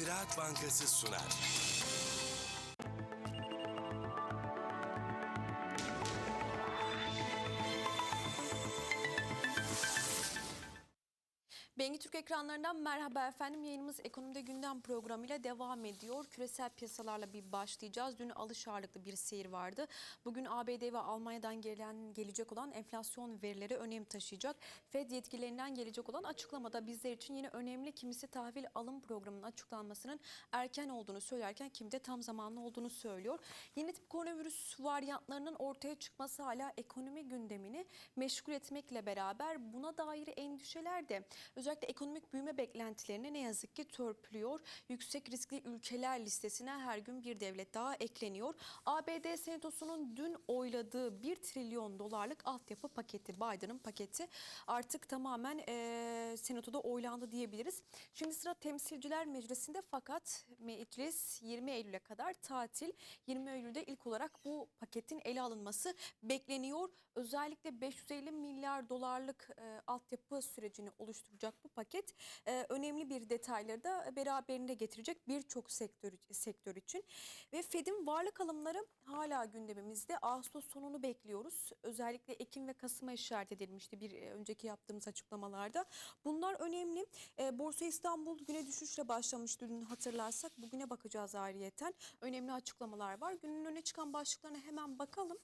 Ziraat Bankası sunar. Ekranlarından merhaba efendim. Yayınımız Ekonomide Gündem programıyla devam ediyor. Küresel piyasalarla bir başlayacağız. Dün alış ağırlıklı bir seyir vardı. Bugün ABD ve Almanya'dan gelen gelecek olan enflasyon verileri önem taşıyacak. Fed yetkililerinden gelecek olan açıklamada bizler için yine önemli. Kimisi tahvil alım programının açıklanmasının erken olduğunu söylerken kimi de tam zamanlı olduğunu söylüyor. Yeni tip koronavirüs varyantlarının ortaya çıkması hala ekonomi gündemini meşgul etmekle beraber buna dair endişeler de özellikle ekonomik büyüme beklentilerini ne yazık ki törpülüyor. Yüksek riskli ülkeler listesine her gün bir devlet daha ekleniyor. ABD Senatosu'nun dün oyladığı 1 trilyon dolarlık altyapı paketi, Biden'ın paketi artık tamamen e, Senato'da oylandı diyebiliriz. Şimdi sıra Temsilciler Meclisi'nde fakat meclis 20 Eylül'e kadar tatil. 20 Eylül'de ilk olarak bu paketin ele alınması bekleniyor. Özellikle 550 milyar dolarlık e, altyapı sürecini oluşturacak bu paket e, önemli bir detayları da beraberinde getirecek birçok sektör sektör için. Ve Fed'in varlık alımları hala gündemimizde. Ağustos sonunu bekliyoruz. Özellikle Ekim ve Kasım'a işaret edilmişti bir e, önceki yaptığımız açıklamalarda. Bunlar önemli. E, Borsa İstanbul güne düşüşle başlamıştı dün hatırlarsak. Bugüne bakacağız ayrıyeten. Önemli açıklamalar var. Günün öne çıkan başlıklarına hemen bakalım.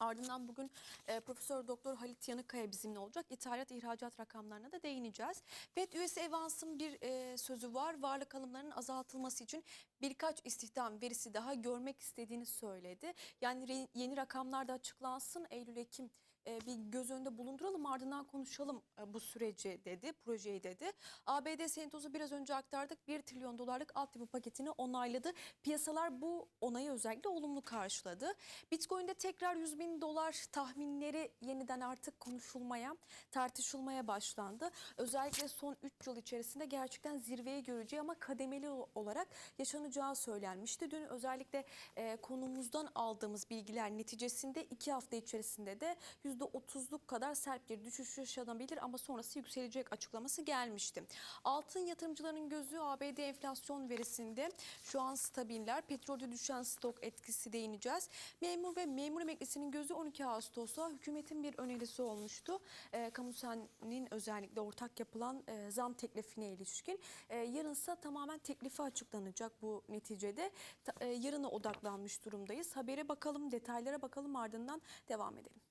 Ardından bugün e, Profesör Doktor Halit Yanıkaya bizimle olacak. İthalat ihracat rakamlarına da değineceğiz. FED üyesi Evans'ın bir e, sözü var. Varlık alımlarının azaltılması için birkaç istihdam verisi daha görmek istediğini söyledi. Yani re- yeni rakamlar da açıklansın. Eylül-Ekim e, bir göz önünde bulunduralım ardından konuşalım e, bu süreci dedi, projeyi dedi. ABD Senatosu biraz önce aktardık 1 trilyon dolarlık altyapı paketini onayladı. Piyasalar bu onayı özellikle olumlu karşıladı. Bitcoin'de tekrar 100 bin dolar tahminleri yeniden artık konuşulmaya, tartışılmaya başlandı. Özellikle son 3 yıl içerisinde gerçekten zirveye göreceği ama kademeli olarak yaşanacağı söylenmişti. Dün özellikle e, konumuzdan aldığımız bilgiler neticesinde 2 hafta içerisinde de %30'luk kadar sert bir düşüş yaşanabilir ama sonrası yükselecek açıklaması gelmişti. Altın yatırımcıların gözü ABD enflasyon verisinde şu an stabiller. Petrolde düşen stok etkisi değineceğiz. Memur ve memur emeklisinin gözü 12 Ağustos'ta hükümetin bir önerisi olmuştu. E, Kamusen'in özellikle ortak yapılan e, zam teklifine ilişkin. E, yarınsa tamamen teklifi açıklanacak bu neticede. Ta, e, yarına odaklanmış durumdayız. Habere bakalım, detaylara bakalım ardından devam edelim.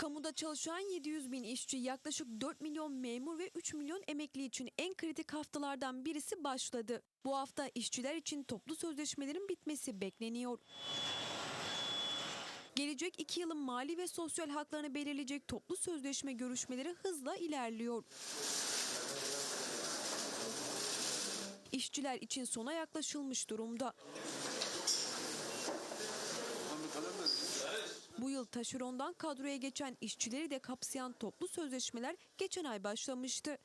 Kamuda çalışan 700 bin işçi, yaklaşık 4 milyon memur ve 3 milyon emekli için en kritik haftalardan birisi başladı. Bu hafta işçiler için toplu sözleşmelerin bitmesi bekleniyor. Gelecek iki yılın mali ve sosyal haklarını belirleyecek toplu sözleşme görüşmeleri hızla ilerliyor. İşçiler için sona yaklaşılmış durumda. Bu yıl taşerondan kadroya geçen işçileri de kapsayan toplu sözleşmeler geçen ay başlamıştı.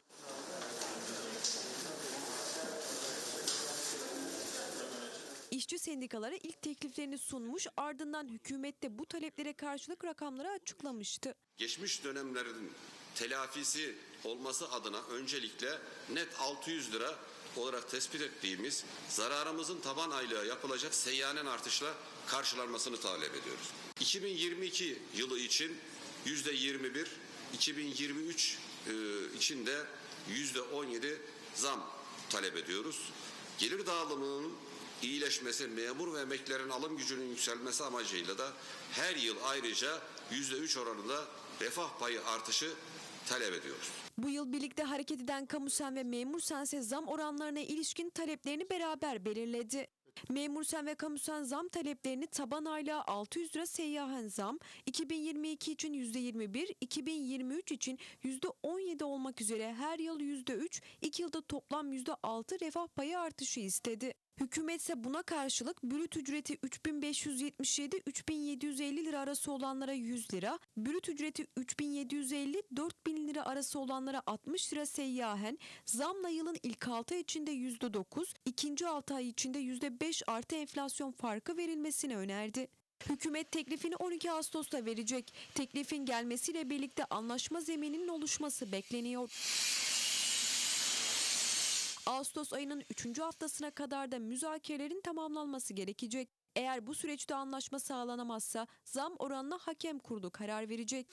İşçi sendikaları ilk tekliflerini sunmuş ardından hükümette bu taleplere karşılık rakamları açıklamıştı. geçmiş dönemlerin telafisi olması adına öncelikle net 600 lira olarak tespit ettiğimiz zararımızın taban aylığı yapılacak seyyanen artışla karşılanmasını talep ediyoruz. 2022 yılı için yüzde 21, 2023 e, için de yüzde 17 zam talep ediyoruz. Gelir dağılımının iyileşmesi, memur ve emeklilerin alım gücünün yükselmesi amacıyla da her yıl ayrıca yüzde üç oranında refah payı artışı talep ediyoruz. Bu yıl birlikte hareket eden Kamusen ve Memursense zam oranlarına ilişkin taleplerini beraber belirledi. Memursen ve Kamusen zam taleplerini taban aylığa 600 lira seyyahen zam, 2022 için %21, 2023 için %17 olmak üzere her yıl %3, 2 yılda toplam %6 refah payı artışı istedi. Hükümet ise buna karşılık brüt ücreti 3577-3750 lira arası olanlara 100 lira, brüt ücreti 3750-4000 lira arası olanlara 60 lira seyyahen, zamla yılın ilk 6 ay içinde %9, ikinci 6 ay içinde %5 artı enflasyon farkı verilmesini önerdi. Hükümet teklifini 12 Ağustos'ta verecek. Teklifin gelmesiyle birlikte anlaşma zemininin oluşması bekleniyor. Ağustos ayının 3. haftasına kadar da müzakerelerin tamamlanması gerekecek. Eğer bu süreçte anlaşma sağlanamazsa zam oranına hakem kurulu karar verecek.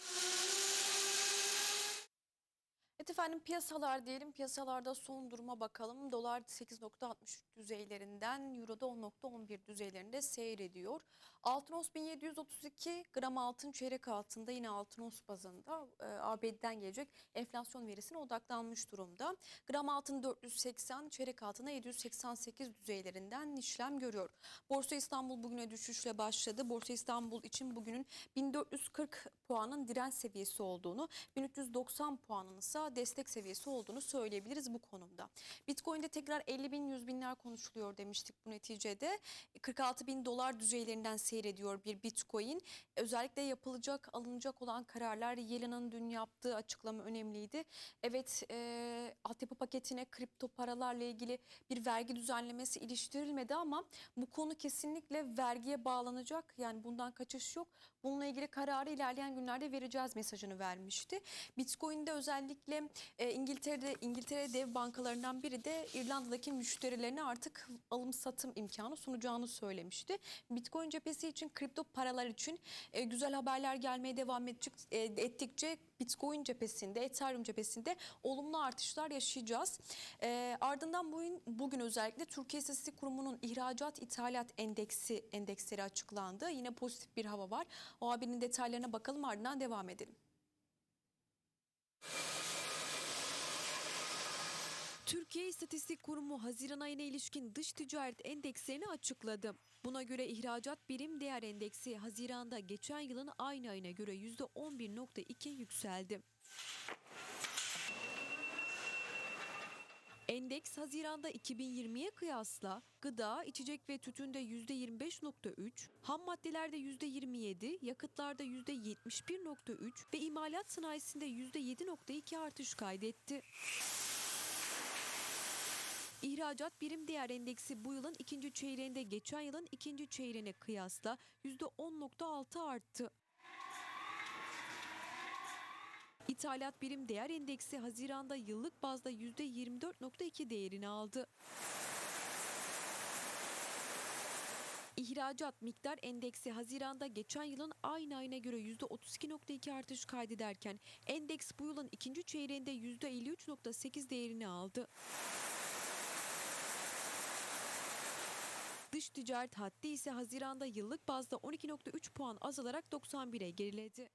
Evet efendim piyasalar diyelim. Piyasalarda son duruma bakalım. Dolar 8.63 düzeylerinden, Euro da 10.11 düzeylerinde seyrediyor. Altın ons 1732 gram altın çeyrek altında yine altın ons bazında e, ABD'den gelecek enflasyon verisine odaklanmış durumda. Gram altın 480, çeyrek altına 788 düzeylerinden işlem görüyor. Borsa İstanbul bugüne düşüşle başladı. Borsa İstanbul için bugünün 1440 puanın direnç seviyesi olduğunu, 1390 puanın ise destek seviyesi olduğunu söyleyebiliriz bu konumda. Bitcoin'de tekrar 50 bin 100 binler konuşuluyor demiştik bu neticede. 46 bin dolar düzeylerinden seyrediyor bir Bitcoin. Özellikle yapılacak, alınacak olan kararlar Yellen'ın dün yaptığı açıklama önemliydi. Evet, e, altyapı paketine kripto paralarla ilgili bir vergi düzenlemesi iliştirilmedi ama bu konu kesinlikle vergiye bağlanacak. Yani bundan kaçış yok. Bununla ilgili kararı ilerleyen günlerde vereceğiz mesajını vermişti. Bitcoin'de özellikle e, İngiltere'de İngiltere dev bankalarından biri de İrlanda'daki müşterilerine artık alım satım imkanı sunacağını söylemişti. Bitcoin cephesi için kripto paralar için e, güzel haberler gelmeye devam edecek, e, ettikçe Bitcoin cephesinde, Ethereum cephesinde olumlu artışlar yaşayacağız. E, ardından bugün, bugün özellikle Türkiye İstatistik Kurumu'nun ihracat ithalat endeksi endeksleri açıklandı. Yine pozitif bir hava var. O haberin detaylarına bakalım ardından devam edelim. Türkiye İstatistik Kurumu Haziran ayına ilişkin dış ticaret endekslerini açıkladı. Buna göre ihracat birim değer endeksi Haziran'da geçen yılın aynı ayına göre %11.2 yükseldi. Endeks Haziran'da 2020'ye kıyasla gıda, içecek ve tütünde %25.3, ham maddelerde %27, yakıtlarda %71.3 ve imalat sanayisinde %7.2 artış kaydetti. İhracat birim değer endeksi bu yılın ikinci çeyreğinde geçen yılın ikinci çeyreğine kıyasla %10.6 arttı. İthalat birim değer endeksi Haziran'da yıllık bazda %24.2 değerini aldı. İhracat miktar endeksi Haziran'da geçen yılın aynı ayına göre %32.2 artış kaydederken endeks bu yılın ikinci çeyreğinde %53.8 değerini aldı. Dış ticaret haddi ise Haziran'da yıllık bazda 12.3 puan azalarak 91'e geriledi.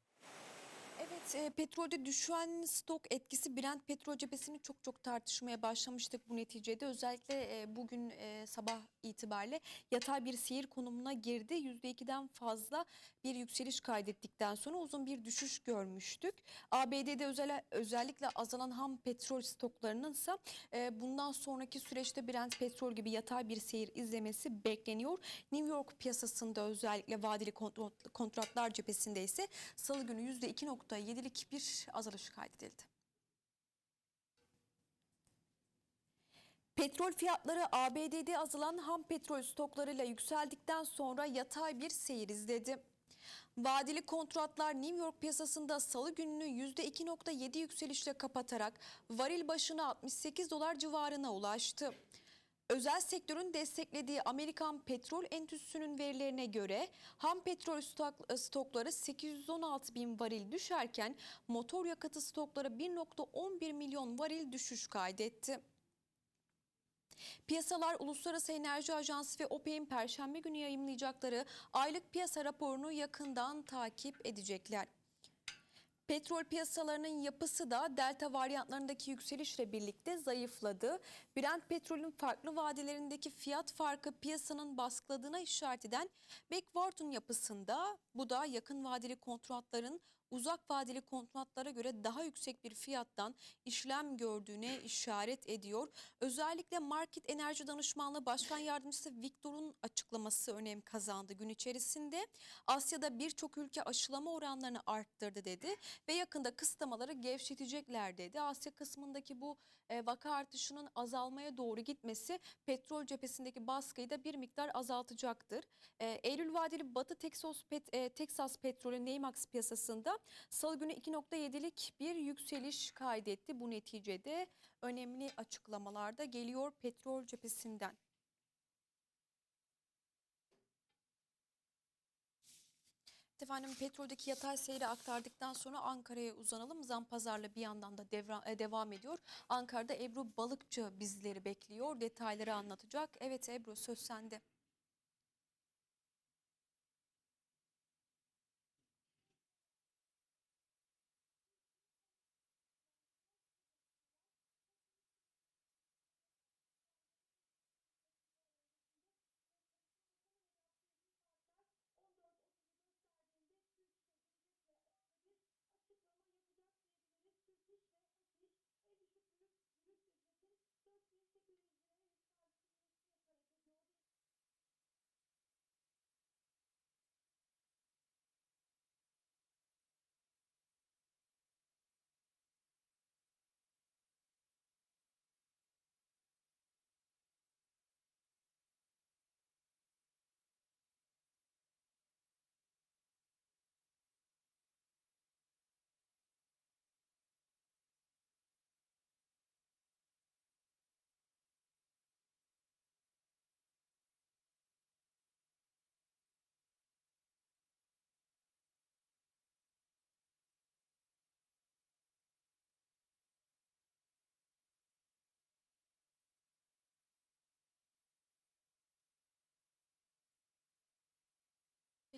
Evet, e, petrolde düşen stok etkisi Brent petrol cephesini çok çok tartışmaya başlamıştık bu neticede. Özellikle e, bugün e, sabah itibariyle yatay bir seyir konumuna girdi. %2'den fazla bir yükseliş kaydettikten sonra uzun bir düşüş görmüştük. ABD'de özel, özellikle azalan ham petrol stoklarının ise e, bundan sonraki süreçte Brent petrol gibi yatay bir seyir izlemesi bekleniyor. New York piyasasında özellikle vadeli kontrat- kontratlar cephesinde ise salı günü %2.7'lik bir azalış kaydedildi. Petrol fiyatları ABD'de azalan ham petrol stoklarıyla yükseldikten sonra yatay bir seyir izledi. Vadeli kontratlar New York piyasasında salı gününü %2.7 yükselişle kapatarak varil başına 68 dolar civarına ulaştı. Özel sektörün desteklediği Amerikan Petrol Endüstrisi'nin verilerine göre ham petrol stok- stokları 816 bin varil düşerken motor yakıtı stokları 1.11 milyon varil düşüş kaydetti. Piyasalar Uluslararası Enerji Ajansı ve OPEC'in perşembe günü yayımlayacakları aylık piyasa raporunu yakından takip edecekler. Petrol piyasalarının yapısı da delta varyantlarındaki yükselişle birlikte zayıfladı. Brent petrolün farklı vadelerindeki fiyat farkı piyasanın baskıladığına işaret eden Backwart'un yapısında bu da yakın vadeli kontratların uzak vadeli kontratlara göre daha yüksek bir fiyattan işlem gördüğüne işaret ediyor. Özellikle Market Enerji Danışmanlığı Başkan Yardımcısı Viktor'un açıklaması önem kazandı gün içerisinde. Asya'da birçok ülke aşılama oranlarını arttırdı dedi ve yakında kısıtlamaları gevşetecekler dedi. Asya kısmındaki bu e, vaka artışının azalmaya doğru gitmesi petrol cephesindeki baskıyı da bir miktar azaltacaktır. E, Eylül vadeli Batı Texas, pet, e, Texas petrolü Neymax piyasasında salı günü 2.7'lik bir yükseliş kaydetti. Bu neticede önemli açıklamalar da geliyor petrol cephesinden. Efendim petroldeki yatay seyri aktardıktan sonra Ankara'ya uzanalım. Zam pazarla bir yandan da devra- e, devam ediyor. Ankara'da Ebru Balıkçı bizleri bekliyor. Detayları anlatacak. Evet Ebru söz sende.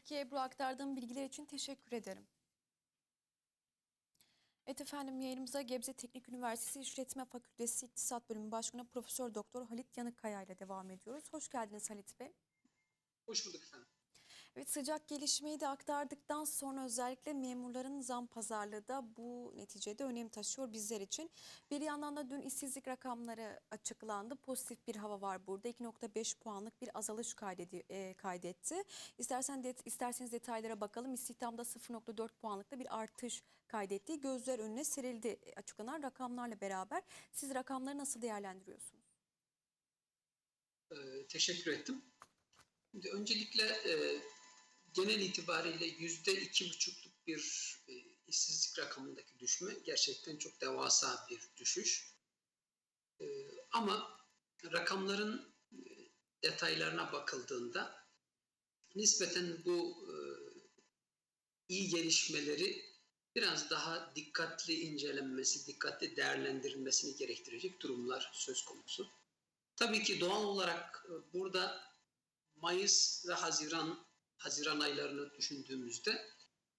Peki Ebru aktardığım bilgiler için teşekkür ederim. Evet efendim yayınımıza Gebze Teknik Üniversitesi İşletme Fakültesi İktisat Bölümü Başkanı Profesör Doktor Halit Yanıkkaya ile devam ediyoruz. Hoş geldiniz Halit Bey. Hoş bulduk efendim. Evet sıcak gelişmeyi de aktardıktan sonra özellikle memurların zam pazarlığı da bu neticede önem taşıyor bizler için. Bir yandan da dün işsizlik rakamları açıklandı. Pozitif bir hava var burada. 2.5 puanlık bir azalış kaydedi, e, kaydetti. İstersen det, isterseniz detaylara bakalım. İstihdamda 0.4 puanlık da bir artış kaydettiği gözler önüne serildi e, açıklanan rakamlarla beraber. Siz rakamları nasıl değerlendiriyorsunuz? Ee, teşekkür ettim. Öncelikle e, genel itibariyle yüzde iki buçukluk bir e, işsizlik rakamındaki düşme gerçekten çok devasa bir düşüş. E, ama rakamların e, detaylarına bakıldığında nispeten bu e, iyi gelişmeleri biraz daha dikkatli incelenmesi, dikkatli değerlendirilmesini gerektirecek durumlar söz konusu. Tabii ki doğal olarak e, burada Mayıs ve Haziran Haziran aylarını düşündüğümüzde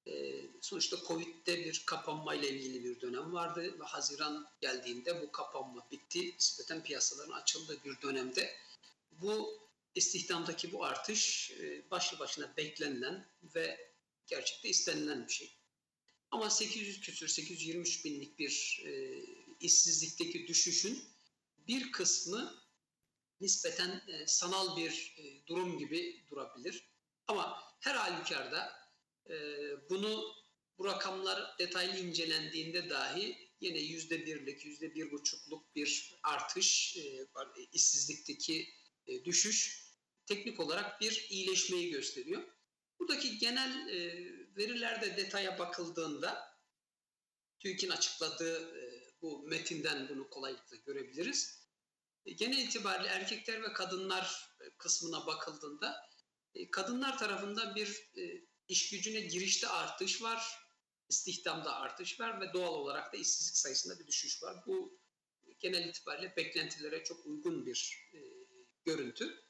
e, sonuçta Covid'de bir kapanma ile ilgili bir dönem vardı ve Haziran geldiğinde bu kapanma bitti. Nispeten piyasaların açıldığı bir dönemde bu istihdamdaki bu artış e, başlı başına beklenilen ve gerçekte istenilen bir şey. Ama 800 küsür 823 binlik bir e, işsizlikteki düşüşün bir kısmı nispeten e, sanal bir e, durum gibi durabilir. Ama her halükarda e, bunu bu rakamlar detaylı incelendiğinde dahi yine yüzde birlik, yüzde bir buçukluk bir artış, e, işsizlikteki e, düşüş teknik olarak bir iyileşmeyi gösteriyor. Buradaki genel e, verilerde detaya bakıldığında TÜİK'in açıkladığı e, bu metinden bunu kolaylıkla görebiliriz. E, genel itibariyle erkekler ve kadınlar e, kısmına bakıldığında e, kadınlar tarafında bir e, iş gücüne girişte artış var, istihdamda artış var ve doğal olarak da işsizlik sayısında bir düşüş var. Bu genel itibariyle beklentilere çok uygun bir e, görüntü.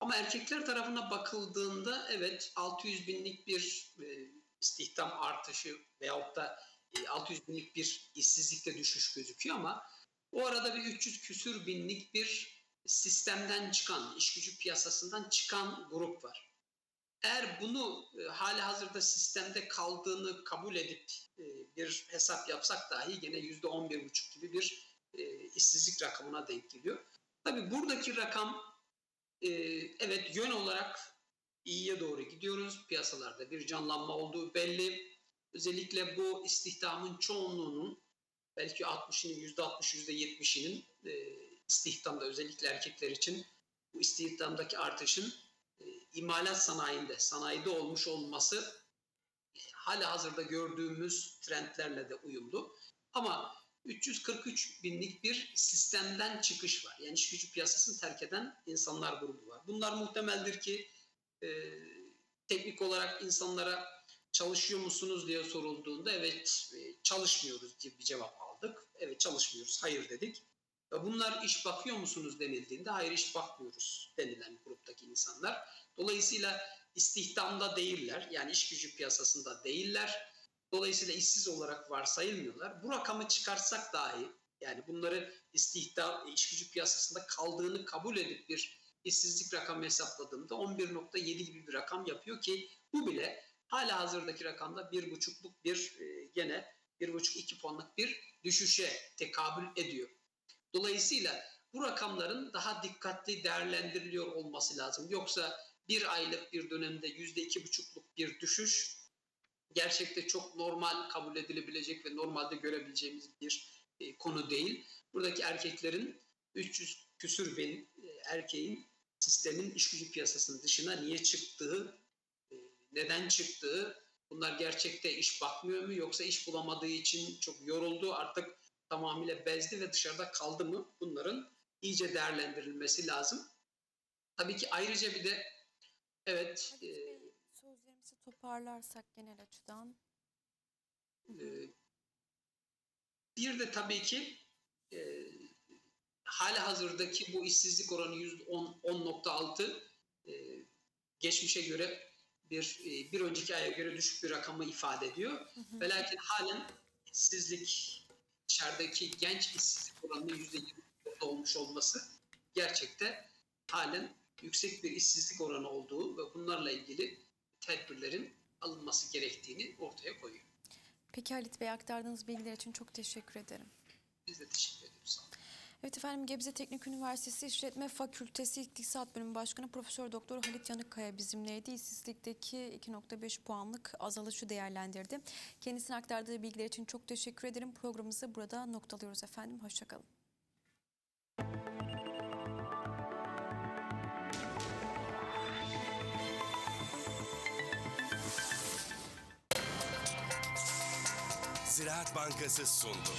Ama erkekler tarafına bakıldığında evet 600 binlik bir e, istihdam artışı veyahut da e, 600 binlik bir işsizlikte düşüş gözüküyor ama o arada bir 300 küsür binlik bir sistemden çıkan, iş gücü piyasasından çıkan grup var. eğer bunu e, hali hazırda sistemde kaldığını kabul edip e, bir hesap yapsak dahi gene yüzde on bir buçuk gibi bir e, işsizlik rakamına denk geliyor. Tabii buradaki rakam e, evet yön olarak iyiye doğru gidiyoruz. Piyasalarda bir canlanma olduğu belli. Özellikle bu istihdamın çoğunluğunun belki 60'ının yüzde 60 yüzde 70'inin e, istihdamda özellikle erkekler için bu istihdamdaki artışın e, imalat sanayinde, sanayide olmuş olması e, hala hazırda gördüğümüz trendlerle de uyumlu. Ama 343 binlik bir sistemden çıkış var. Yani iş gücü piyasasını terk eden insanlar grubu var. Bunlar muhtemeldir ki e, teknik olarak insanlara çalışıyor musunuz diye sorulduğunda evet e, çalışmıyoruz diye bir cevap aldık. Evet çalışmıyoruz, hayır dedik. Bunlar iş bakıyor musunuz denildiğinde hayır iş bakmıyoruz denilen gruptaki insanlar. Dolayısıyla istihdamda değiller yani iş gücü piyasasında değiller. Dolayısıyla işsiz olarak varsayılmıyorlar. Bu rakamı çıkarsak dahi yani bunları istihdam, iş gücü piyasasında kaldığını kabul edip bir işsizlik rakamı hesapladığımda 11.7 gibi bir rakam yapıyor ki bu bile hala hazırdaki rakamda bir buçukluk bir e, gene bir buçuk iki puanlık bir düşüşe tekabül ediyor. Dolayısıyla bu rakamların daha dikkatli değerlendiriliyor olması lazım. Yoksa bir aylık bir dönemde yüzde iki buçukluk bir düşüş gerçekte çok normal kabul edilebilecek ve normalde görebileceğimiz bir e, konu değil. Buradaki erkeklerin 300 küsür bin e, erkeğin sistemin iş gücü piyasasının dışına niye çıktığı, e, neden çıktığı, bunlar gerçekte iş bakmıyor mu yoksa iş bulamadığı için çok yoruldu artık tamamıyla bezdi ve dışarıda kaldı mı bunların iyice değerlendirilmesi lazım. Tabii ki ayrıca bir de evet e, sözlerimizi toparlarsak genel açıdan. e, bir de tabii ki e, hala hazırdaki bu işsizlik oranı %10 10.6 e, geçmişe göre bir e, bir önceki aya göre düşük bir rakamı ifade ediyor. Ve lakin halen işsizlik dışarıdaki genç işsizlik oranının %20 olmuş olması gerçekte halen yüksek bir işsizlik oranı olduğu ve bunlarla ilgili tedbirlerin alınması gerektiğini ortaya koyuyor. Peki Halit Bey aktardığınız bilgiler için çok teşekkür ederim. Biz de teşekkür ediyoruz. Evet efendim Gebze Teknik Üniversitesi İşletme Fakültesi İktisat Bölümü Başkanı Profesör Doktor Halit Yanıkkaya bizimleydi. İşsizlikteki 2.5 puanlık azalışı değerlendirdi. Kendisine aktardığı bilgiler için çok teşekkür ederim. Programımızı burada noktalıyoruz efendim. Hoşçakalın. Ziraat Bankası sundu.